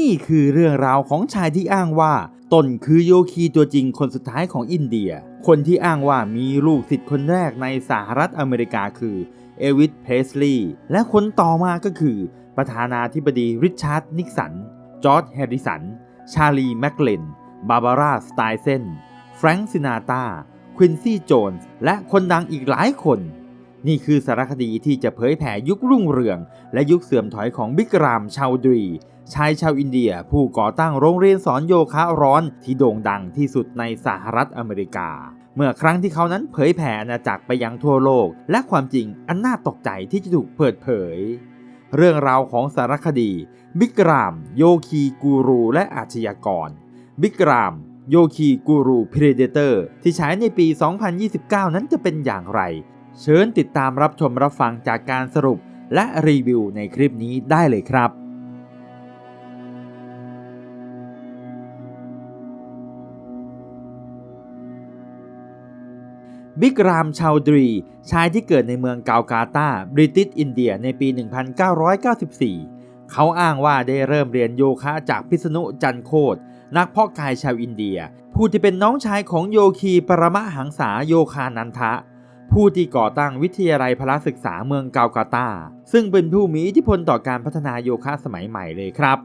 นี่คือเรื่องราวของชายที่อ้างว่าตนคือโยคีตัวจริงคนสุดท้ายของอินเดีย คนที่อ้างว่ามีลูกศิษย์คนแรกในสหรัฐอเมริกาคือเอวิสเพสลีย์และคนต่อมาก็คือ ประธานาธิบดีริชาร์ดนิกสัน จอร์จแฮร์ริสัน ชาลีแมคเลน บาบาร่าสไตเซน แฟรงค์ซินาตาควินซี่โจนส์ และคนดังอีกหลายคน นี่คือสารคดีที่จะเผยแผ่ยุครุ่งเรือง และยุคเสื่อมถอยของบิกรามชาวดรี ชายชาวอินเดีย ผู้ก่อตั้งโรงเรียนสอนโยคะร้อนที่โด่งดังที่สุดในสหรัฐอเมริกา เมื่อครั้งที่เขานั้นเผยแผ่อาณาจักรไปยังทั่วโลก และความจริงอันน่าตกใจที่จะถูกเปิดเผย เรื่องราวของสารคดี บิกราม โยคีกูรูและอาชญากร บิกรามโยคีกูรูพ r เดเตอร์ที่ฉายในปี 2029 นั้นจะเป็นอย่างไร เชิญติดตามรับชมรับฟังจากการสรุปและรีวิวในคลิปนี้ได้เลยครับ บิกรามชาวดรี ชายที่เกิดในเมืองกาลกาตาบริติชอินเดียในปี 1994 เขาอ้างว่าได้เริ่มเรียนโยคะจากพิษณุจันโคตนักพาะกายชาวอินเดีย ผู้ที่เป็นน้องชายของโยคีปรมะหังษาโยคานันทะ ผู้ที่ก่อตั้งวิทยาลัยพละศึกษาเมืองกาลกาตา ซึ่งเป็นผู้มีอิทธิพลต่อการพัฒนาโยคะสมัยใหม่เลยครับ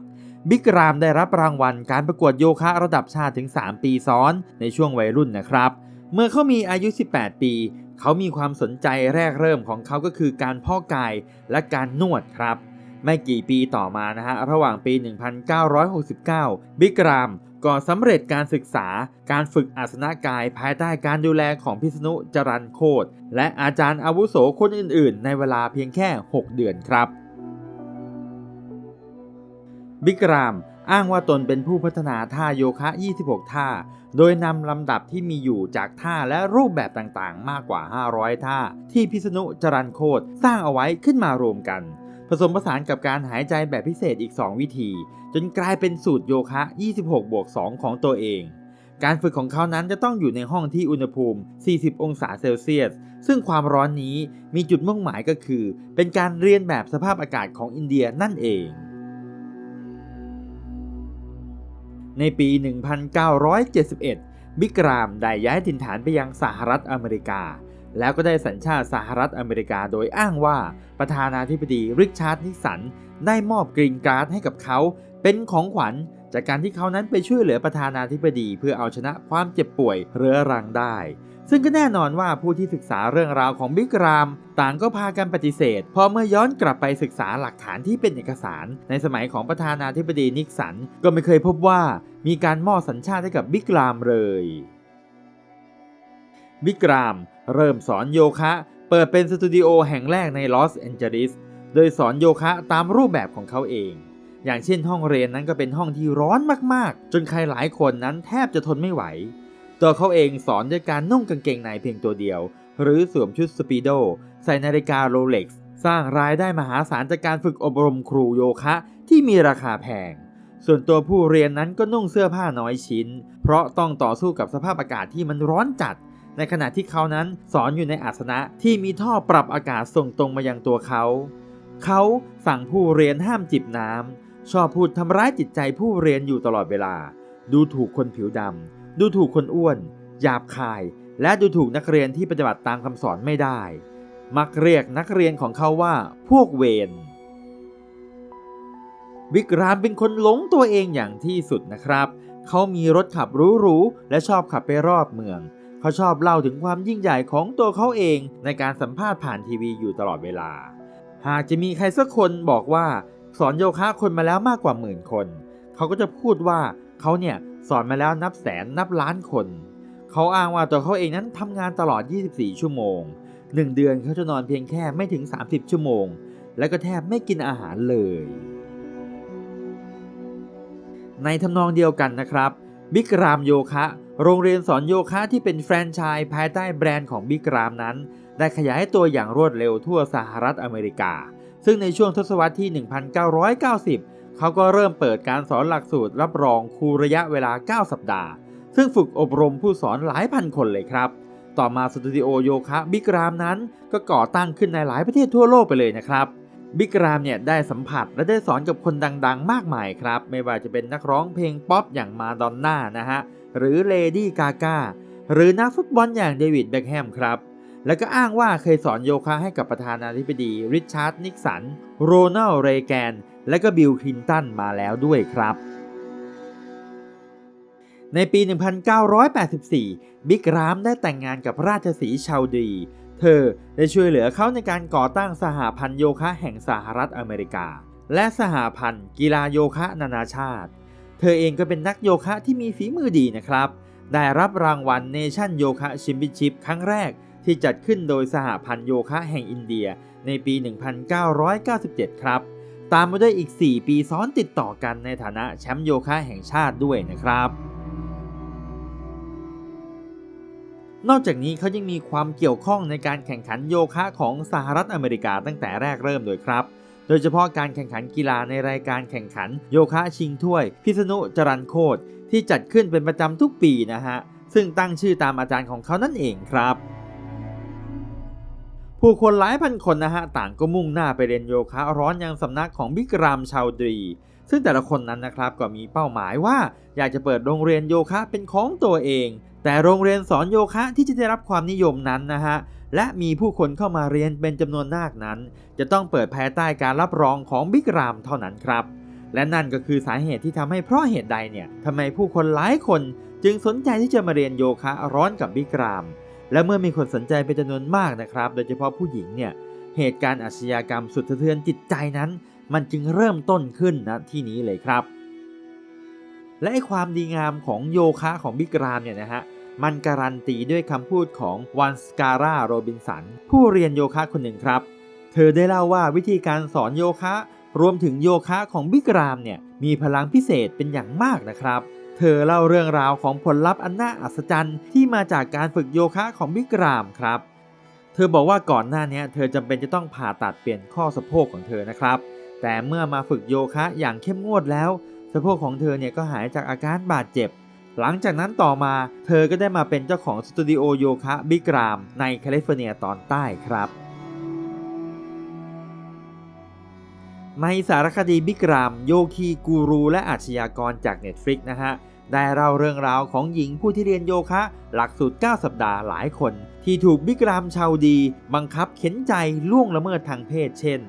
บิกรามได้รับรางวัลการประกวดโยคะระดับชาติถึง 3 ปีซ้อนในช่วงวัยรุ่นนะครับ เมื่อเขามีอายุ 18 ปี เขามีความสนใจแรกเริ่มของเขาก็คือการพาะกายและการนวดครับ ไม่กี่ปีต่อมานะฮะ ระหว่างปี 1969 บิกรามก็สำเร็จการศึกษาการฝึกอาสนะกายภายใต้การดูแลของพิษณุจรันโคตและอาจารย์อาวุโสคนอื่นๆ ในเวลาเพียงแค่ 6 เดือนครับ บิกราม อ้างว่าตนเป็นผู้พัฒนาท่าโยคะ 26 ท่า โดยนำลำดับที่มีอยู่จากท่าและรูปแบบต่างๆ มากกว่า 500 ท่า ที่พิษณุจรันโคตสร้างเอาไว้ขึ้นมารวมกัน ผสมผสานกับการหายใจแบบพิเศษอีก 2 วิธี จนกลายเป็นสูตรโยคะ 26บวก2ของตัวเอง การฝึกของเขานั้นจะต้องอยู่ในห้องที่อุณหภูมิ 40 องศาเซลเซียส ซึ่งความร้อนนี้มีจุดมุ่งหมายก็คือ เป็นการเรียนแบบสภาพอากาศของอินเดียนั่นเอง ในปี 1971 บิกรามได้ย้ายถิ่นฐานไปยังสหรัฐอเมริกา แล้วก็ได้สัญชาติสหรัฐอเมริกาโดยอ้างว่าประธานาธิบดีริชาร์ดนิสันได้มอบกรีนการ์ดให้กับเขา เป็นของขวัญจากการที่เขานั้นไปช่วยเหลือประธานาธิบดีเพื่อเอาชนะความเจ็บป่วยเรื้อรังได้ ซึ่งก็แน่นอนว่าผู้ที่ศึกษาเรื่องราวของบิกราม ต่างก็พากันปฏิเสธ พอเมื่อย้อนกลับไปศึกษาหลักฐานที่เป็นเอกสาร ในสมัยของประธานาธิบดีนิกสัน ก็ไม่เคยพบว่ามีการมอบสัญชาติให้กับบิกรามเลย บิกราม เริ่มสอนโยคะ เปิดเป็นสตูดิโอแห่งแรกในลอสแอนเจลิสโดยสอนโยคะตามรูปแบบของเขาเองอย่างเช่นห้องเรียนนั้นก็เป็นห้องที่ร้อนมากๆ จนใครหลายคนนั้นแทบจะทนไม่ไหว ตัวเขาเองสอนด้วยการนุ่งกางเกงในเพียงตัวเดียว หรือสวมชุดสปีโดใส่นาฬิกาโรเล็กซ์สร้างรายได้มหาศาลจากการฝึกอบรมครูโยคะที่มีราคาแพง ส่วนตัวผู้เรียนนั้นก็นุ่งเสื้อผ้าน้อยชิ้น เพราะต้องต่อสู้กับสภาพอากาศที่มันร้อนจัด ในขณะที่เขานั้นสอนอยู่ในอาสนะที่มีท่อปรับอากาศส่งตรงมายังตัวเขา เขาสั่งผู้เรียนห้ามจิบน้ำชอบพูดทำร้ายจิตใจผู้เรียนอยู่ตลอดเวลา ดูถูกคนผิวดำ ดูถูกคนอ้วน หยาบคาย และดูถูกนักเรียนที่ปฏิบัติตามคำสอนไม่ได้ มักเรียกนักเรียนของเขาว่าพวกเวนวิกรามเป็นคนหลงตัวเองอย่างที่สุดนะครับ เขามีรถขับหรูๆและชอบขับไปรอบเมือง เขาชอบเล่าถึงความยิ่งใหญ่ของตัวเขาเองในการสัมภาษณ์ผ่านทีวีอยู่ตลอดเวลา หากจะมีใครสักคนบอกว่าสอนโยคะคนมาแล้วมากกว่าหมื่นคน เขาก็จะพูดว่าเขาเนี่ย สอนมาแล้วนับแสนนับล้านคน เขาอ้างว่าตัวเขาเองนั้นทำงานตลอด 24 ชั่วโมง 1 เดือนเขาจะนอนเพียงแค่ไม่ถึง 30 ชั่วโมง และก็แทบไม่กินอาหารเลย ในทำนองเดียวกันนะครับบิกรามโยคะ โรงเรียนสอนโยคะที่เป็นแฟรนไชส์ภายใต้แบรนด์ของบิกรามนั้น ได้ขยายตัวอย่างรวดเร็วทั่วสหรัฐอเมริกา ซึ่งในช่วงทศวรรษที่ 1990 เขาก็เริ่มเปิดการสอนหลักสูตรรับรองครูระยะเวลา 9 สัปดาห์ ซึ่งฝึกอบรมผู้สอนหลายพันคนเลยครับ ต่อมาสตูดิโอโยคะบิกรามนั้น ก็ก่อตั้งขึ้นในหลายประเทศทั่วโลกไปเลยนะครับบิ๊กรามเนี่ยได้สัมผัสและได้สอนกับคนดังๆ มากมายครับ ไม่ว่าจะเป็นนักร้องเพลงป๊อปอย่างมาดอนน่านะฮะ หรือเลดี้กากาหรือนักฟุตบอลอย่างเดวิดเบคแฮมครับ แล้วก็อ้างว่าเคยสอนโยคะให้กับประธานาธิบดีริชาร์ดนิกสัน โรนัลเรแกน และก็บิลคลินตันมาแล้วด้วยครับ ในปี 1984 บิ๊กรามได้แต่งงานกับราชสีชาวดี เธอได้ช่วยเหลือเขาในการก่อตั้งสหพันธ์โยคะแห่งสหรัฐอเมริกา และสหพันธ์กีฬาโยคะนานาชาติ เธอเองก็เป็นนักโยคะที่มีฝีมือดีนะครับ ได้รับรางวัลเนชั่นโยคะแชมเปี้ยนชิพครั้งแรกที่จัดขึ้นโดยสหพันธ์โยคะแห่งอินเดียในปี 1997 ครับ ตามมาด้วยอีก 4 ปีซ้อนติดต่อกันในฐานะแชมป์โยคะแห่งชาติด้วยนะครับ นอกจากนี้เขายังมีความเกี่ยวข้องในการแข่งขันโยคะของสหรัฐอเมริกาตั้งแต่แรกเริ่มเลยครับ โดยเฉพาะการแข่งขันกีฬาในรายการแข่งขันโยคะชิงถ้วย พิษณุจรันโคตรที่จัดขึ้นเป็นประจำทุกปีนะฮะ ซึ่งตั้งชื่อตามอาจารย์ของเขานั่นเองครับ ผู้คนหลายพันคนนะฮะต่างก็มุ่งหน้าไปเรียนโยคะร้อนยังสำนักของบิกรามชาวดรี ซึ่งแต่ละคนนั้นนะครับก็มีเป้าหมายว่าอยากจะเปิดโรงเรียนโยคะเป็นของตัวเอง แต่โรงเรียนสอนโยคะที่จะได้รับความนิยมนั้นนะฮะและมีผู้คนเข้ามาเรียนเป็นจำนวนมากนั้น จะต้องเปิดภายใต้การรับรองของบิกรามเท่านั้นครับ และนั่นก็คือสาเหตุที่ทำให้เพราะเหตุใดเนี่ยทำไมผู้คนหลายคนจึงสนใจที่จะมาเรียนโยคะร้อนกับบิกราม และเมื่อมีคนสนใจเป็นจำนวนมากนะครับ โดยเฉพาะผู้หญิงเนี่ยเหตุการณ์อาชญากรรมสุดสะเทือนจิตใจนั้น มันจึงเริ่มต้นขึ้นนะที่นี้เลยครับ และไอความดีงามของโยคะของบิกรามเนี่ยนะฮะมันการันตีด้วยคำพูดของวันสการาโรบินสันผู้เรียนโยคะคนหนึ่งครับ เธอได้เล่าว่าวิธีการสอนโยคะ รวมถึงโยคะของบิกรามเนี่ยมีพลังพิเศษเป็นอย่างมากนะครับ เธอเล่าเรื่องราวของผลลัพธ์อันน่าอัศจรรย์ที่มาจากการฝึกโยคะของบิกรามครับ เธอบอกว่าก่อนหน้านี้เธอจำเป็นจะต้องผ่าตัดเปลี่ยนข้อสะโพกของเธอนะครับ แต่เมื่อมาฝึกโยคะอย่างเข้มงวดแล้ว สะโพกของเธอเนี่ยก็หายจากอาการบาดเจ็บ หลังจากนั้นต่อมาเธอก็ได้มาเป็นเจ้าของสตูดิโอโยคะบิกรามในแคลิฟอร์เนียตอนใต้ครับ ในสารคดีบิกราม โยคีกูรูและอาชญากรจาก Netflix นะฮะ ได้เล่าเรื่องราวของหญิงผู้ที่เรียนโยคะ หลักสูตร 9 สัปดาห์หลายคน ที่ถูกบิกรามชาวดี บังคับเข็นใจล่วงละเมิดทางเพศเช่น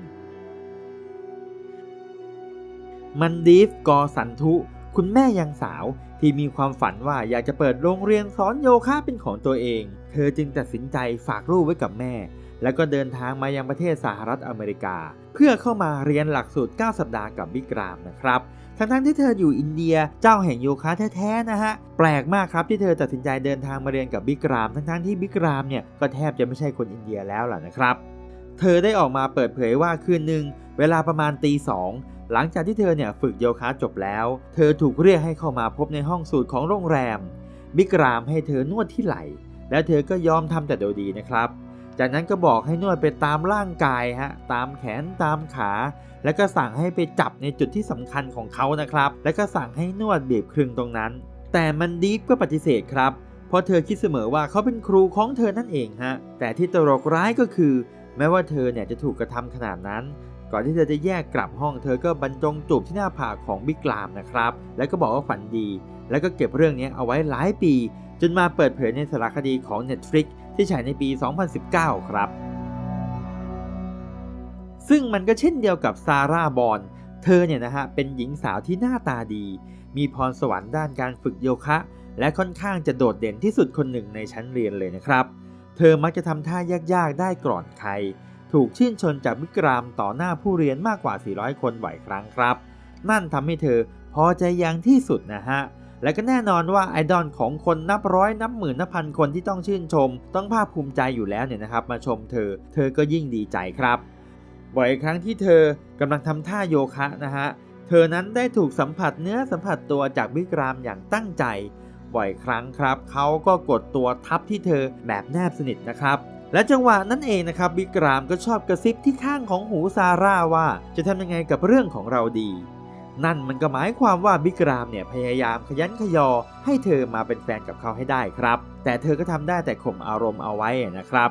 มันดีฟกอสันทุคุณแม่ยังสาวที่มีความฝันว่าอยากจะเปิดโรงเรียนสอนโยคะเป็นของตัวเอง เธอจึงตัดสินใจฝากลูกไว้กับแม่ แล้วก็เดินทางมายังประเทศสหรัฐอเมริกา เพื่อเข้ามาเรียนหลักสูตร 9 สัปดาห์กับบิกรามนะครับทั้งๆที่เธออยู่อินเดียเจ้าแห่งโยคะแท้ๆนะฮะ แปลกมากครับที่เธอตัดสินใจเดินทางมาเรียนกับบิกราม ทั้งๆที่บิกรามเนี่ยก็แทบจะไม่ใช่คนอินเดียแล้วล่ะนะครับ เธอได้ออกมาเปิดเผยว่าคืนหนึ่งเวลาประมาณตีสองหลังจากที่เธอเนี่ยฝึกโยคะจบแล้ว เธอถูกเรียกให้เข้ามาพบในห้องสูตรของโรงแรม บิกรามให้เธอนวดที่ไหล่ แล้วเธอก็ยอมทำแต่โดยดีนะครับ จากนั้นก็บอกให้นวดไปตามร่างกายฮะตามแขนตามขา แล้วก็สั่งให้ไปจับในจุดที่สำคัญของเขานะครับ แล้วก็สั่งให้นวดบีบคลึงตรงนั้น แต่มันดีฟก็ปฏิเสธครับ เพราะเธอคิดเสมอว่าเขาเป็นครูของเธอนั่นเองฮะแต่ที่ตลกร้ายก็คือ แม้ว่าเธอเนี่ยจะถูกกระทำขนาดนั้น ก่อนที่เธอจะแยกกลับห้องเธอก็บรรจงจูบที่หน้าผากของบิ๊กลามนะครับ แล้วก็บอกว่าฝันดี แล้วก็เก็บเรื่องนี้เอาไว้หลายปี จนมาเปิดเผยในสารคดีของ Netflix ที่ฉายในปี 2019 ครับ ซึ่งมันก็เช่นเดียวกับซาร่าบอน เธอเนี่ยนะฮะเป็นหญิงสาวที่หน้าตาดี มีพรสวรรค์ด้านการฝึกโยคะ และค่อนข้างจะโดดเด่นที่สุดคนหนึ่งในชั้นเรียนเลยนะครับ เธอมักจะทำท่ายากๆ ได้ก่อนใคร ถูกชื่นชนจากวิกรามต่อหน้าผู้เรียนมากกว่า 400 คนบ่อยครั้งครับ นั่นทำให้เธอพอใจอย่างที่สุดนะฮะ และก็แน่นอนว่าไอดอลของคนนับร้อยนับหมื่นนับพันคนที่ต้องชื่นชม ต้องภาคภูมิใจอยู่แล้วเนี่ยนะครับ มาชมเธอ เธอก็ยิ่งดีใจครับบ่อยครั้งที่เธอกำลังทำท่าโยคะนะฮะเธอนั้นได้ถูกสัมผัสเนื้อสัมผัสตัวจากวิกรามอย่างตั้งใจ บ่อยครั้งครับเขาก็กดตัวทับที่เธอแบบแนบสนิทนะครับและจังหวะนั้นเองนะครับวิกรามก็ชอบกระซิบที่ข้างของหูซาร่าว่า จะทำยังไงกับเรื่องของเราดี นั่นมันก็หมายความว่าบิกรามเนี่ยพยายามขยันขยอ ให้เธอมาเป็นแฟนกับเขาให้ได้ครับ แต่เธอก็ทำได้แต่ข่มอารมณ์เอาไว้นะครับ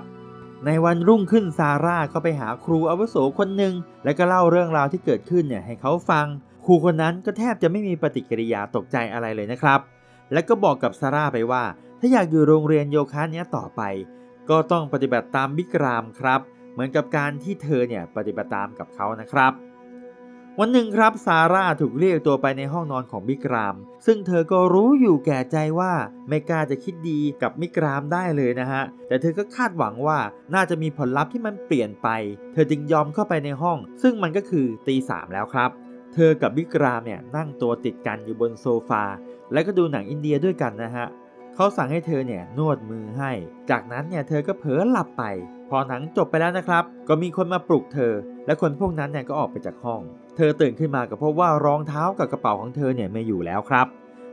ในวันรุ่งขึ้นซาร่าก็ไปหาครูอาวุโสคนหนึ่งแล้วก็เล่าเรื่องราวที่เกิดขึ้นเนี่ยให้เขาฟัง ครูคนนั้นก็แทบจะไม่มีปฏิกิริยาตกใจอะไรเลยนะครับ แล้วก็บอกกับซาร่าไปว่า ถ้าอยากอยู่โรงเรียนโยคะเนี้ยต่อไป ก็ต้องปฏิบัติตามบิกรามครับ เหมือนกับการที่เธอเนี่ยปฏิบัติตามกับเขานะครับ วันหนึ่งครับซาร่าถูกเรียกตัวไปในห้องนอนของบิกราม ซึ่งเธอก็รู้อยู่แก่ใจว่าไม่กล้าจะคิดดีกับมิกรามได้เลยนะฮะ แต่เธอก็คาดหวังว่าน่าจะมีผลลัพธ์ที่มันเปลี่ยนไป เธอจึงยอมเข้าไปในห้อง ซึ่งมันก็คือตีสามแล้วครับ เธอกับบิกรามเนี่ยนั่งตัวติดกันอยู่บนโซฟา แล้วก็ดูหนังอินเดียด้วยกันนะฮะเขาสั่งให้เธอเนี่ยนวดมือให้ จากนั้นเนี่ยเธอก็เผลอหลับไป พอหนังจบไปแล้วนะครับ ก็มีคนมาปลุกเธอ และคนพวกนั้นเนี่ยก็ออกไปจากห้อง เธอตื่นขึ้นมาก็พบว่ารองเท้ากับกระเป๋าของเธอเนี่ยไม่อยู่แล้วครับ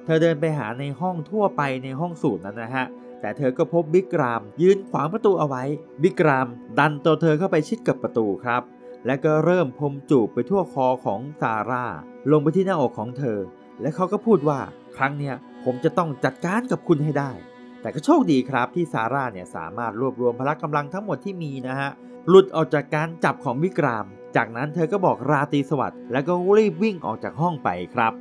เธอเดินไปหาในห้องทั่วไปในห้องสูตรนั้นนะฮะ แต่เธอก็พบบิ๊กราม ยืนขวางประตูเอาไว้ บิ๊กราม ดันตัวเธอเข้าไปชิดกับประตูครับ และก็เริ่มพมจูบไปทั่วคอของซาร่า ลงไปที่หน้าอกของเธอ และเขาก็พูดว่าครั้งเนี้ยผมจะต้องจัดการกับคุณให้ได้ แต่ก็โชคดีครับที่ซาร่าเนี่ยสามารถรวบรวมพละกำลังทั้งหมดที่มีนะฮะหลุดออกจากการจับของวิกราม จากนั้นเธอก็บอกราตรีสวัสดิ์แล้วก็รีบวิ่งออกจากห้องไปครับ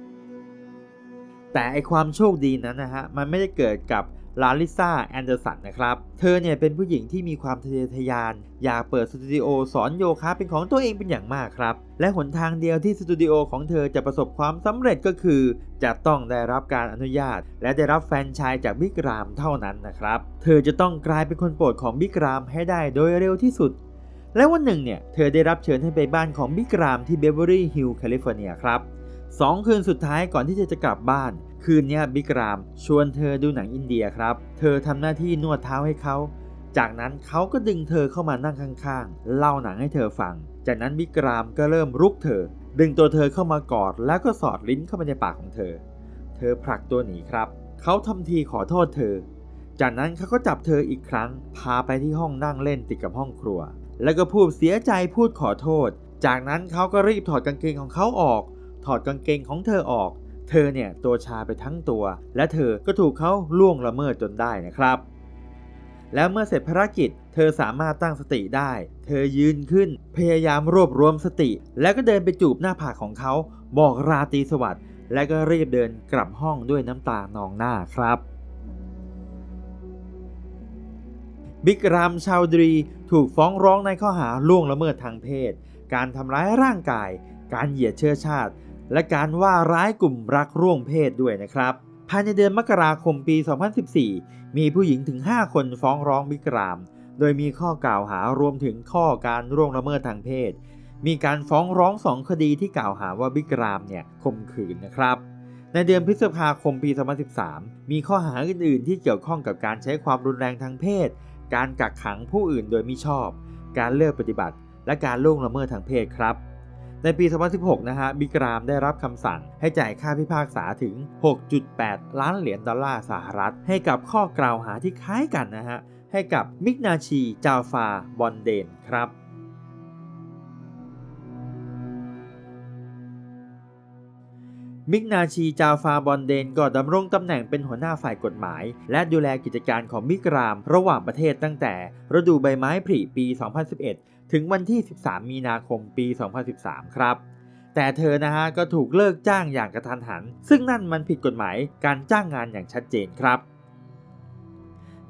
แต่ไอความโชคดีนั้นนะฮะมันไม่ได้เกิดกับลาลิซาแอนเดอร์สันนะครับ เธอเนี่ยเป็นผู้หญิงที่มีความทะเยอทะยาน อยากเปิดสตูดิโอสอนโยคะเป็นของตัวเองเป็นอย่างมากครับ และหนทางเดียวที่สตูดิโอของเธอจะประสบความสำเร็จก็คือ จะต้องได้รับการอนุญาต และได้รับแฟนชส์จากบิ๊กรามเท่านั้นนะครับ เธอจะต้องกลายเป็นคนโปรดของบิ๊กรามให้ได้โดยเร็วที่สุด และวันหนึ่งเนี่ย เธอได้รับเชิญให้ไปบ้านของบิ๊กรามที่เบเวอรี่ฮิลล์แคลิฟอร์เนียครับสองคืนสุดท้ายก่อนที่เธอจะกลับบ้าน คืนเนี้ยบิ๊กรามชวนเธอดูหนังอินเดียครับ เธอทำหน้าที่นวดเท้าให้เขา จากนั้นเขาก็ดึงเธอเข้ามานั่งข้างๆ เล่าหนังให้เธอฟัง จากนั้นบิ๊กรามก็เริ่มรุกเธอ ดึงตัวเธอเข้ามากอด แล้วก็สอดลิ้นเข้าไปในปากของเธอ เธอผลักตัวหนีครับ เขาทำทีขอโทษเธอ จากนั้นเขาก็จับเธออีกครั้ง พาไปที่ห้องนั่งเล่นติดกับห้องครัว แล้วก็พูดเสียใจพูดขอโทษ จากนั้นเขาก็รีบถอดกางเกงของเขาออก ถอดกางเกงของเธอออก เธอเนี่ยตัวชาไปทั้งตัว และเธอก็ถูกเขาล่วงละเมิดจนได้นะครับ แล้วเมื่อเสร็จภารกิจ เธอสามารถตั้งสติได้ เธอยืนขึ้น พยายามรวบรวมสติ แล้วก็เดินไปจูบหน้าผากของเขา บอกราตรีสวัสดิ์และก็รีบเดินกลับห้องด้วยน้ำตานองหน้าครับ บิ๊กรามชาวดรีถูกฟ้องร้องในข้อหาล่วงละเมิดทางเพศ การทำร้ายร่างกาย การเหยียดเชื้อชาติ และการว่าร้ายกลุ่มรักร่วมเพศด้วยนะครับ ภายในเดือนมกราคมปี 2014 มีผู้หญิงถึง 5 คนฟ้องร้องบิ๊กราม โดยมีข้อกล่าวหารวมถึงข้อการร่วงละเมิดทางเพศ มีการฟ้องร้องสองคดีที่กล่าวหาว่าบิ๊กรามเนี่ยข่มขืนนะครับในเดือนพฤษภาคมปี 2013 มีข้อหาอื่น ๆ ที่เกี่ยวข้องกับการใช้ความรุนแรงทางเพศ การกักขังผู้อื่นโดยมิชอบ การเลิกปฏิบัติ และการล่วงละเมิดทางเพศครับ ในปี 2016 นะฮะบิกรามได้รับคำสั่งให้จ่ายค่าพิพากษาถึง 6.8 ล้านเหรียญดอลลาร์สหรัฐ ให้กับข้อกล่าวหาที่คล้ายกันนะฮะให้กับมิกนาชีจาฟาบอนเดนครับ มิกนาชีจาฟาบอนเดนก็ดำรงตำแหน่งเป็นหัวหน้าฝ่ายกฎหมาย และดูแลกิจการของมิกรามระหว่างประเทศตั้งแต่ฤดูใบไม้ผลิปี 2011 ถึงวันที่ 13 มีนาคมปี 2013 ครับ แต่เธอนะฮะก็ถูกเลิกจ้างอย่างกระทันหัน ซึ่งนั่นมันผิดกฎหมายการจ้างงานอย่างชัดเจนครับ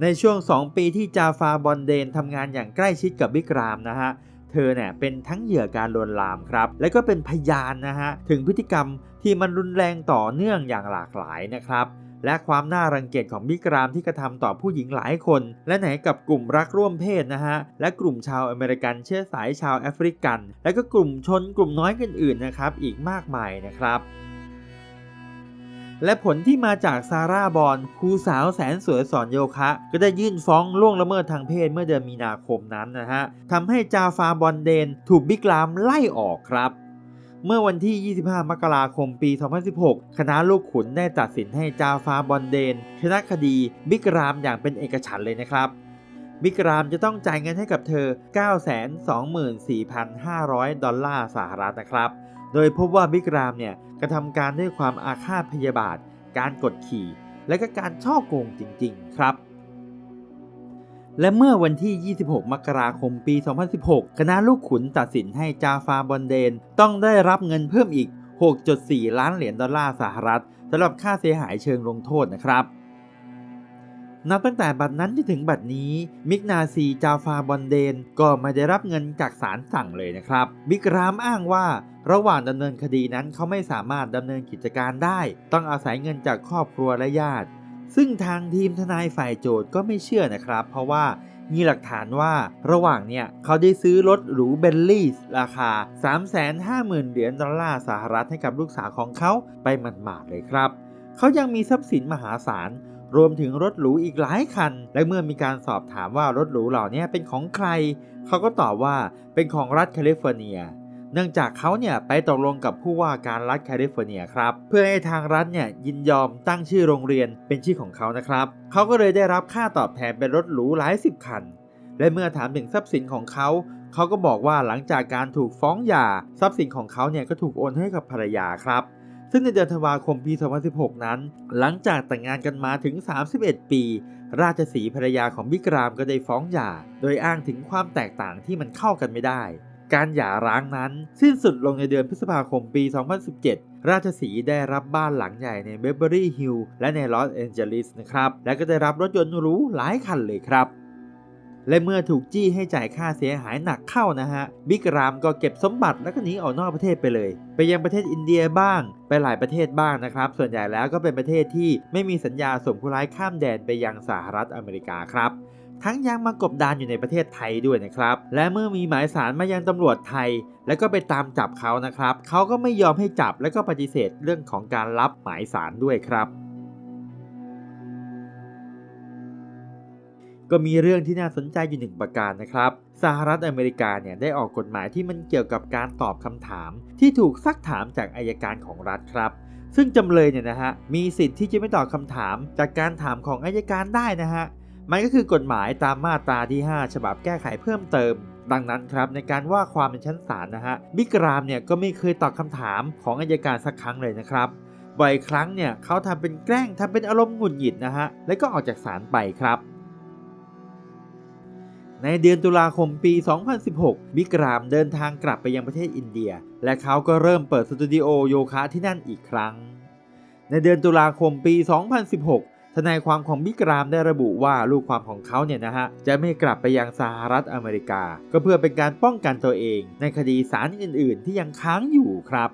ในช่วง 2 ปีที่จาฟาบอนเดนทำงานอย่างใกล้ชิดกับบิกรามนะฮะ เธอเนี่ยเป็นทั้งเหยื่อการลวนลามครับ และก็เป็นพยานนะฮะถึงพฤติกรรมที่มันรุนแรงต่อเนื่องอย่างหลากหลายนะครับและความน่ารังเกียจของบิกรามที่กระทำต่อผู้หญิงหลายคน และไหนกับกลุ่มรักร่วมเพศนะฮะ และกลุ่มชาวอเมริกันเชื้อสายชาวแอฟริกัน และก็กลุ่มชนกลุ่มน้อยอื่นๆนะครับ อีกมากมายนะครับ และผลที่มาจากซาร่าบอนครูสาวแสนสวยสอนโยคะ ก็ได้ยื่นฟ้องล่วงละเมิดทางเพศเมื่อเดือนมีนาคมนั้นนะฮะทำให้จาฟาบอนเดนถูกบิ๊กรามไล่ออกครับเมื่อวันที่ 25 มกราคม ปี 2016 คณะลูกขุนได้ตัดสินให้จาฟาบอนเดน ชนะคดีบิ๊กรามอย่างเป็นเอกฉันท์เลยนะครับ บิ๊กรามจะต้องจ่ายเงินให้กับเธอ 924,500 ดอลลาร์สหรัฐนะครับ โดยพบว่าบิ๊กรามเนี่ยกระทำการด้วยความอาฆาตพยาบาท การกดขี่ และก็การช่อโกงจริงๆครับ และเมื่อวันที่ 26 มกราคมปี 2016 คณะลูกขุนตัดสินให้จาฟาบอนเดน ต้องได้รับเงินเพิ่มอีก 6.4 ล้านเหรียญดอลลาร์สหรัฐสำหรับค่าเสียหายเชิงลงโทษนะครับ นับตั้งแต่บัดนั้นจนถึงบัดนี้ มิกนาซีจาฟาบอนเดนก็ไม่ได้รับเงินจากศาลสั่งเลยนะครับบิกรามอ้างว่าระหว่างดำเนินคดีนั้นเขาไม่สามารถดำเนินกิจการได้ ต้องอาศัยเงินจากครอบครัวและญาติ ซึ่งทางทีมทนายฝ่ายโจทย์ก็ไม่เชื่อนะครับ เพราะว่ามีหลักฐานว่าระหว่างเนี่ยเขาได้ซื้อรถหรูเบนลี่ราคา 350,000 เหรียญดอลลาร์สหรัฐให้กับลูกสาวของเขาไปหมาดๆเลยครับ เขายังมีทรัพย์สินมหาศาล รวมถึงรถหรูอีกหลายคัน และเมื่อมีการสอบถามว่ารถหรูเหล่านี้เป็นของใคร เขาก็ตอบว่าเป็นของรัฐแคลิฟอร์เนีย เนื่องจากเขาเนี่ยไปตกลงกับผู้ว่าการรัฐแคลิฟอร์เนียครับ เพื่อให้ทางรัฐเนี่ยยินยอมตั้งชื่อโรงเรียนเป็นชื่อของเขานะครับ เขาก็เลยได้รับค่าตอบแทนเป็นรถหรูหลายสิบคัน และเมื่อถามถึงทรัพย์สินของเขาเขาก็บอกว่าหลังจากการถูกฟ้องหย่าทรัพย์สินของเขาเนี่ยก็ถูกโอนให้กับภรรยาครับ ซึ่งในเดือนธันวาคมปี 2016 นั้น หลังจากแต่งงานกันมาถึง 31 ปี ราชสีภรรยาของบิกรามก็ได้ฟ้องหย่า โดยอ้างถึงความแตกต่างที่มันเข้ากันไม่ได้ การหย่าร้างนั้น สิ้นสุดลงในเดือนพฤษภาคมปี 2017ราชสีได้รับบ้านหลังใหญ่ในเบเบอรี่ฮิลล์และในลอสแอนเจลิสนะครับ และก็ได้รับรถยนต์หรูหลายคันเลยครับ และเมื่อถูกจี้ให้จ่ายค่าเสียหายหนักเข้านะฮะ บิกรามก็เก็บสมบัติแล้วก็หนีออกนอกประเทศไปเลย ไปยังประเทศอินเดียบ้าง ไปหลายประเทศบ้างนะครับ ส่วนใหญ่แล้วก็เป็นประเทศที่ไม่มีสัญญาส่งผู้ร้ายข้ามแดนไปยังสหรัฐอเมริกาครับ ทั้งยังมากบดานอยู่ในประเทศไทยด้วยนะครับ และเมื่อมีหมายสารมายังตำรวจไทย แล้วก็ไปตามจับเขานะครับ เขาก็ไม่ยอมให้จับ และก็ปฏิเสธเรื่องของการรับหมายสารด้วยครับ ก็มีเรื่องที่น่าสนใจอยู่หนึ่งประการนะครับ สหรัฐอเมริกาเนี่ยได้ออกกฎหมายที่มันเกี่ยวกับการตอบคำถาม ที่ถูกซักถามจากอายการของรัฐครับ ซึ่งจำเลยเนี่ยนะฮะมีสิทธิ์ที่จะไม่ตอบคำถามจากการถามของอายการได้นะฮะมันก็คือกฎหมายตามมาตราที่ 5 ฉบับแก้ไขเพิ่มเติม ดังนั้นครับในการว่าความในชั้นศาลนะฮะบิกรามเนี่ยก็ไม่เคยตอบคำถามของอายการสักครั้งเลยนะครับบ่อยครั้งเนี่ยเขาทำเป็นแกล้งทำเป็นอารมณ์หงุดหงิดนะฮะ แล้วก็ออกจากศาลไปครับ ในเดือนตุลาคมปี 2016 บิกรามเดินทางกลับไปยังประเทศอินเดีย และเขาก็เริ่มเปิดสตูดิโอโยคะที่นั่นอีกครั้ง ในเดือนตุลาคมปี 2016 ทนายความของบิกรามได้ระบุว่าลูกความของเขาเนี่ยนะฮะ จะไม่กลับไปยังสหรัฐอเมริกา ก็เพื่อเป็นการป้องกันตัวเอง ในคดีสารอื่น ๆ ที่ยังค้างอยู่ครับ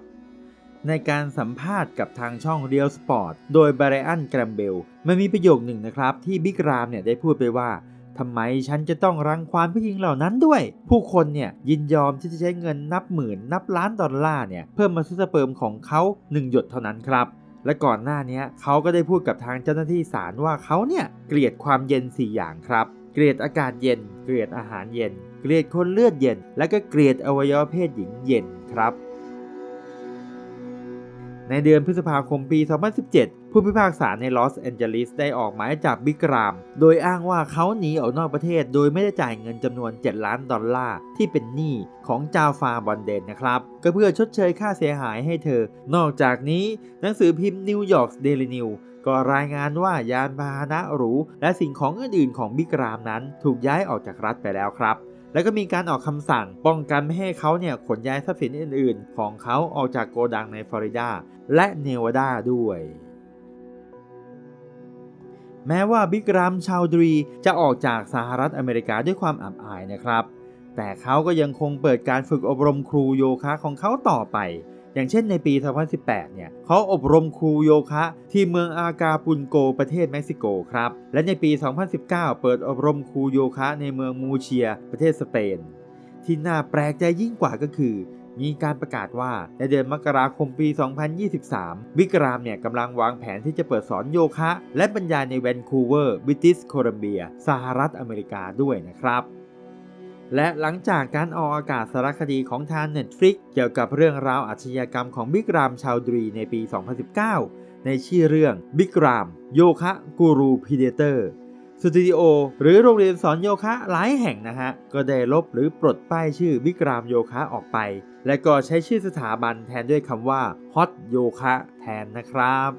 ในการสัมภาษณ์กับทางช่อง Real Sport โดยบรอันแกรมเบล มันมีประโยคหนึ่งนะครับ ที่บิกรามเนี่ยได้พูดไปว่า ทำไมฉันจะต้องรังควานผู้หญิงเหล่านั้นด้วย ผู้คนเนี่ยยินยอมที่จะใช้เงินนับหมื่นนับล้านดอลลาร์เนี่ยเพื่อมาซื้อสเปิร์มของเขา1หยดเท่านั้นครับและก่อนหน้านี้เขาก็ได้พูดกับทางเจ้าหน้าที่ศาลว่าเขาเนี่ยเกลียดความเย็น 4 อย่างครับ เกลียดอากาศเย็น เกลียดอาหารเย็น เกลียดคนเลือดเย็น และก็เกลียดอวัยวะเพศหญิงเย็นครับ ในเดือนพฤษภาคมปี 2017 ผู้พิพากษาในลอสแอนเจลิสได้ออกหมายจับบิกราม โดยอ้างว่าเขาหนีออกนอกประเทศโดยไม่ได้จ่ายเงินจำนวน 7 ล้านดอลลาร์ที่เป็นหนี้ของจาฟาบอนเดนนะครับ ก็เพื่อชดเชยค่าเสียหายให้เธอ นอกจากนี้หนังสือพิมพ์นิวยอร์กเดลินิวก็รายงานว่ายานพาหนะหรู และสิ่งของอื่นๆของบิกรามนั้นถูกย้ายออกจากรัฐไปแล้วครับแล้วก็มีการออกคำสั่งป้องกันไม่ให้เขาเนี่ยขนย้ายทรัพย์สินอื่น ๆ ของเขาออกจากโกดังในฟลอริดาและเนวาดาด้วย แม้ว่าบิกรามชาวดรีจะออกจากสหรัฐอเมริกาด้วยความอับอายนะครับ แต่เขาก็ยังคงเปิดการฝึกอบรมครูโยคะของเขาต่อไป อย่างเช่นในปี 2018 เนี่ยเขาอบรมครูโยคะ ที่เมืองอากาปุนโกประเทศเม็กซิโกครับ และในปี 2019 เปิดอบรมครูโยคะในเมืองมูเชีย ประเทศสเปน ที่น่าแปลกใจยิ่งกว่าก็คือ มีการประกาศว่าในเดือนมกราคมปี 2023 วิกรามเนี่ยกำลังวางแผนที่จะเปิดสอนโยคะ และบรรยายในแวนคูเวอร์บริติชโคลัมเบีย สหรัฐอเมริกาด้วยนะครับและหลังจากการออกอากาศสารคดีของทาง Netflix เกี่ยวกับเรื่องราวอาชญากรรมของบิกรามชาวดรีในปี 2019 ในชื่อเรื่องบิกราม โยคะกูรูพีเดเตอร์ สตูดิโอหรือโรงเรียนสอนโยคะหลายแห่งนะฮะ ก็ได้ลบหรือปลดป้ายชื่อบิกรามโยคะออกไป และก็ใช้ชื่อสถาบันแทนด้วยคำว่าฮอตโยคะแทนนะครับ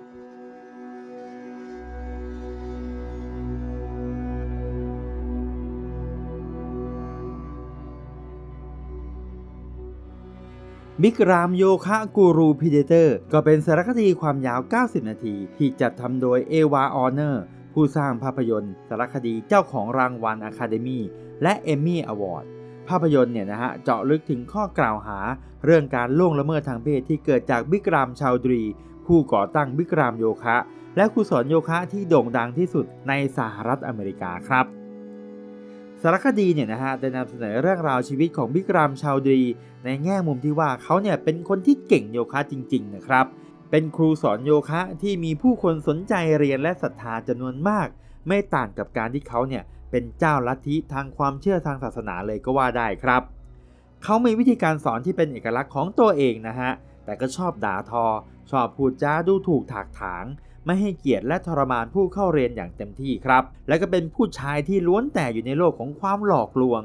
บิกรามโยคะกูรูพีเดเตอร์ก็เป็นสารคดีความยาว 90 นาที ที่จัดทำโดยเอวาออเนอร์ ผู้สร้างภาพยนตร์สารคดีเจ้าของรางวัลอะคาเดมีและเอมมี่อวอร์ดภาพยนตร์เนี่ยนะฮะเจาะลึกถึงข้อกล่าวหา เรื่องการล่วงละเมิดทางเพศที่เกิดจากบิกรามชาวดรี ผู้ก่อตั้งบิกรามโยคะ และครูสอนโยคะที่โด่งดังที่สุดในสหรัฐอเมริกาครับสารคดีเนี่ยนะฮะได้นำเสนอเรื่องราวชีวิตของบิกรามชาวดี ในแง่มุมที่ว่าเขาเนี่ยเป็นคนที่เก่งโยคะจริง ๆ นะครับ เป็นครูสอนโยคะที่มีผู้คนสนใจเรียนและศรัทธาจำนวนมาก ไม่ต่างกับการที่เขาเนี่ยเป็นเจ้าลัทธิทางความเชื่อทางศาสนาเลยก็ว่าได้ครับ เขามีวิธีการสอนที่เป็นเอกลักษณ์ของตัวเองนะฮะ แต่ก็ชอบด่าทอ ชอบพูดจาดูถูกถากถาง ไม่ให้เกียรติและทรมานผู้เข้าเรียนอย่างเต็มที่ครับ และก็เป็นผู้ชายที่ล้วนแต่อยู่ในโลกของความหลอกลวง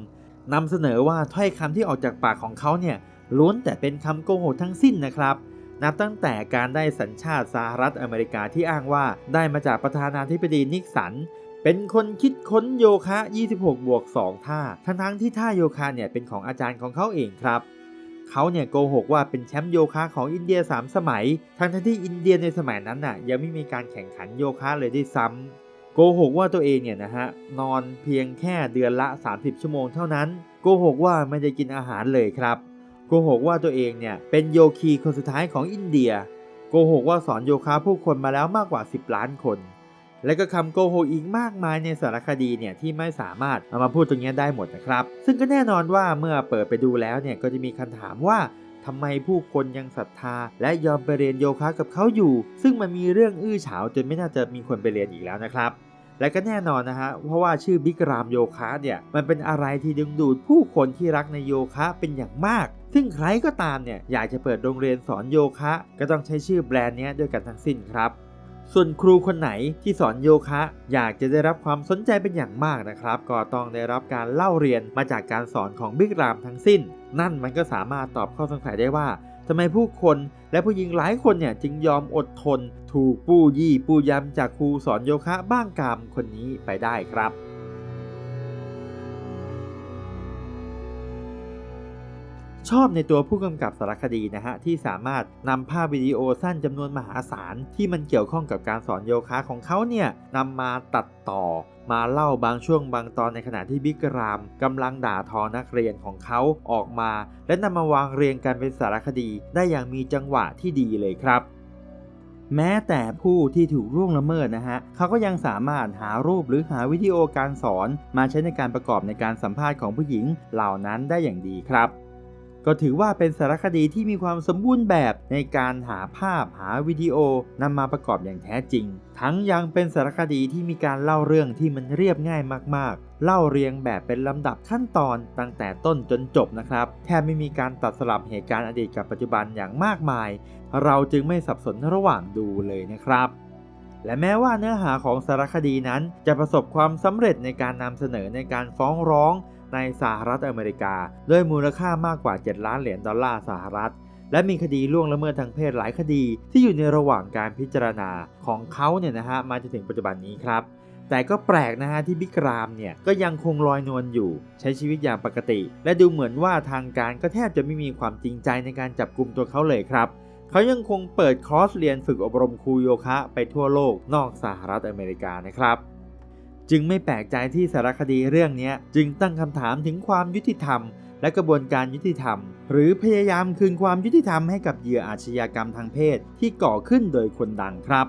นำเสนอว่าถ้อยคำที่ออกจากปากของเขาเนี่ยล้วนแต่เป็นคำโกหกทั้งสิ้นนะครับ นับตั้งแต่การได้สัญชาติสหรัฐอเมริกาที่อ้างว่าได้มาจากประธานาธิบดีนิกสันเป็นคนคิดค้นโยคะ 26 บวก 2 ท่า ทั้งๆที่ท่าโยคะเนี่ยเป็นของอาจารย์ของเขาเองครับ เขาเนี่ยโกหกว่าเป็นแชมป์โยคะของอินเดีย 3 สมัย ทั้งที่อินเดียในสมัยนั้นน่ะยังไม่มีการแข่งขันโยคะเลยด้วยซ้ำโกหกว่าตัวเองเนี่ยนะฮะนอนเพียงแค่เดือนละ 30 ชั่วโมงเท่านั้น โกหกว่าไม่ได้กินอาหารเลยครับ กหกว่าตัวเองเนี่ยเป็นโยคีคนสุดท้ายของอินเดีย โกหกว่าสอนโยคะผู้คนมาแล้วมากกว่า 10 ล้านคน และก็คำโกหกอีกมากมายในสารคดีเนี่ยที่ไม่สามารถเอามาพูดตรงนี้ได้หมดนะครับ ซึ่งก็แน่นอนว่าเมื่อเปิดไปดูแล้วเนี่ยก็จะมีคำถามว่าทำไมผู้คนยังศรัทธา และยอมไปเรียนโยคะกับเขาอยู่ ซึ่งมันมีเรื่องอื้อฉาวจนไม่น่าจะมีคนไปเรียนอีกแล้วนะครับ และก็แน่นอนนะฮะเพราะว่าชื่อบิกรามโยคะเนี่ยมันเป็นอะไรที่ดึงดูดผู้คนที่รักในโยคะเป็นอย่างมาก ซึ่งใครก็ตามเนี่ยอยากจะเปิดโรงเรียนสอนโยคะ ก็ต้องใช้ชื่อแบรนด์นี้ด้วยกันทั้งสิ้นครับ ส่วนครูคนไหนที่สอนโยคะ อยากจะได้รับความสนใจเป็นอย่างมากนะครับ ก็ต้องได้รับการเล่าเรียนมาจากการสอนของบิกรามทั้งสิ้น นั่นมันก็สามารถตอบข้อสงสัยได้ว่า ทำไมผู้คนและผู้หญิงหลายคนเนี่ยจึงยอมอดทน ถูกปู้ยี่ปู้ยำจากครูสอนโยคะบ้างกามคนนี้ไปได้ครับชอบในตัวผู้กำกับสารคดีนะฮะที่สามารถนำภาพวิดีโอสั้นจำนวนมหาศาลที่มันเกี่ยวข้องกับการสอนโยคะของเขาเนี่ยนำมาตัดต่อ มาเล่าบางช่วงบางตอนในขณะที่บิ๊กรามกำลังด่าทอนักเรียนของเขาออกมา และนำมาวางเรียงกันเป็นสารคดีได้อย่างมีจังหวะที่ดีเลยครับแม้แต่ผู้ที่ถูกล่วงละเมิดนะฮะ เขาก็ยังสามารถหารูปหรือหาวิดีโอการสอน มาใช้ในการประกอบในการสัมภาษณ์ของผู้หญิงเหล่านั้นได้อย่างดีครับ ก็ถือว่าเป็นสารคดีที่มีความสมบูรณ์แบบในการหาภาพหาวิดีโอนำมาประกอบอย่างแท้จริง ทั้งยังเป็นสารคดีที่มีการเล่าเรื่องที่มันเรียบง่ายมากๆ เล่าเรียงแบบเป็นลำดับขั้นตอนตั้งแต่ต้นจนจบนะครับแทบไม่มีการตัดสลับเหตุการณ์อดีตกับปัจจุบันอย่างมากมาย เราจึงไม่สับสนระหว่างดูเลยนะครับและแม้ว่าเนื้อหาของสารคดีนั้นจะประสบความสำเร็จในการนำเสนอในการฟ้องร้อง ในสหรัฐอเมริกา ด้วยมูลค่ามากกว่า 7 ล้านเหรียญดอลลาร์สหรัฐ และมีคดีล่วงละเมิดทางเพศหลายคดีที่อยู่ในระหว่างการพิจารณาของเขาเนี่ยนะฮะมาจนถึงปัจจุบันนี้ครับแต่ก็แปลกนะฮะที่บิกรามเนี่ยก็ยังคงลอยนวลอยู่ ใช้ชีวิตอย่างปกติ และดูเหมือนว่าทางการก็แทบจะไม่มีความจริงใจในการจับกลุ่มตัวเขาเลยครับ เขายังคงเปิดคอร์สเรียนฝึกอบรมครูโยคะ ไปทั่วโลกนอกสหรัฐอเมริกานะครับ จึงไม่แปลกใจที่สารคดีเรื่องนี้จึงตั้งคำถามถึงความยุติธรรม และกระบวนการยุติธรรม หรือพยายามคืนความยุติธรรมให้กับเหยื่ออาชญากรรมทางเพศที่ก่อขึ้นโดยคนดังครับ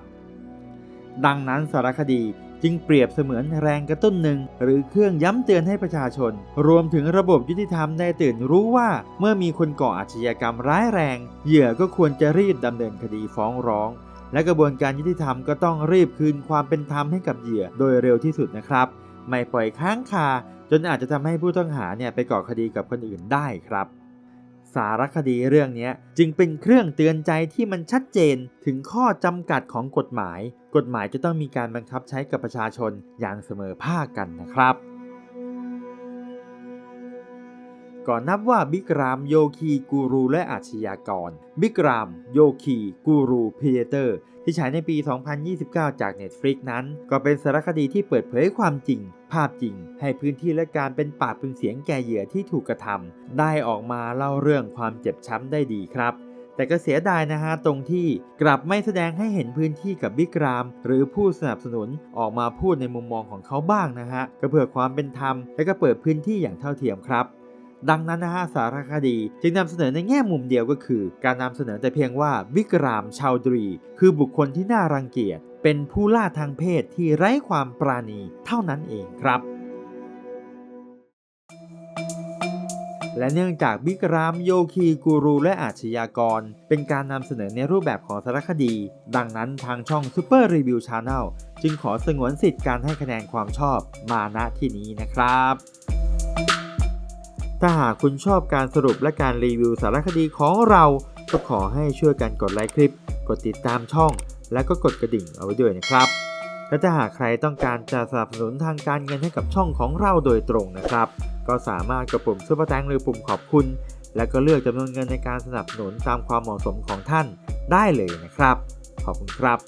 ดังนั้นสารคดีจึงเปรียบเสมือนแรงกระตุ้นหนึ่ง หรือเครื่องย้ำเตือนให้ประชาชน รวมถึงระบบยุติธรรมได้ตื่นรู้ว่า เมื่อมีคนก่ออาชญากรรมร้ายแรง เหยื่อก็ควรจะรีบดำเนินคดีฟ้องร้อง และกระบวนการยุติธรรมก็ต้องรีบคืนความเป็นธรรมให้กับเหยื่อโดยเร็วที่สุดนะครับ ไม่ปล่อยค้างคา จนอาจจะทำให้ผู้ต้องหาเนี่ยไปก่อคดีกับคนอื่นได้ครับ สารคดีเรื่องนี้จึงเป็นเครื่องเตือนใจที่มันชัดเจนถึงข้อจำกัดของกฎหมาย กฎหมายจะต้องมีการบังคับใช้กับประชาชนอย่างเสมอภาคกันนะครับ ก่อนนับว่าบิ๊กรามโยคีกูรูและอาชญากร บิ๊กรามโยคีกูรูพีเตอร์ที่ฉายในปี 2029 จาก Netflix นั้น ก็เป็นสารคดีที่เปิดเผยความจริง ภาพจริง ให้พื้นที่และการเป็นปากเป็นเสียงแก่เหยื่อที่ถูกกระทำได้ออกมาเล่าเรื่องความเจ็บช้ำได้ดีครับแต่ก็เสียดายนะฮะตรงที่กลับไม่แสดงให้เห็นพื้นที่กับบิ๊กราม หรือผู้สนับสนุนออกมาพูดในมุมมองของเขาบ้างนะฮะก็เพื่อความเป็นธรรมและก็เปิดพื้นที่อย่างเท่าเทียมครับ ดังนั้นนะฮะสารคดี จึงนำเสนอในแง่มุมเดียวก็คือ การนำเสนอแต่เพียงว่าวิกรามชาวดรี คือบุคคลที่น่ารังเกียจ เป็นผู้ล่าทางเพศที่ไร้ความปราณีเท่านั้นเองครับและเนื่องจากบิกรามโยคีกูรูและอาชญากร เป็นการนำเสนอในรูปแบบของสารคดี ดังนั้นทางช่อง Super Review Channel จึงขอสงวนสิทธิ์การให้คะแนนความชอบมาณที่นี้นะครับ ถ้าหากคุณชอบการสรุปและการรีวิวสารคดีของเรา ก็ขอให้ช่วยกันกดไลค์คลิป กดติดตามช่อง และก็กดกระดิ่งเอาไว้ด้วยนะครับ และถ้าหากใครต้องการจะสนับสนุนทางการเงินให้กับช่องของเราโดยตรงนะครับ ก็สามารถกดปุ่มซุปเปอร์แตงหรือปุ่มขอบคุณ และก็เลือกจำนวนเงินในการสนับสนุนตามความเหมาะสมของท่านได้เลยนะครับ ขอบคุณครับ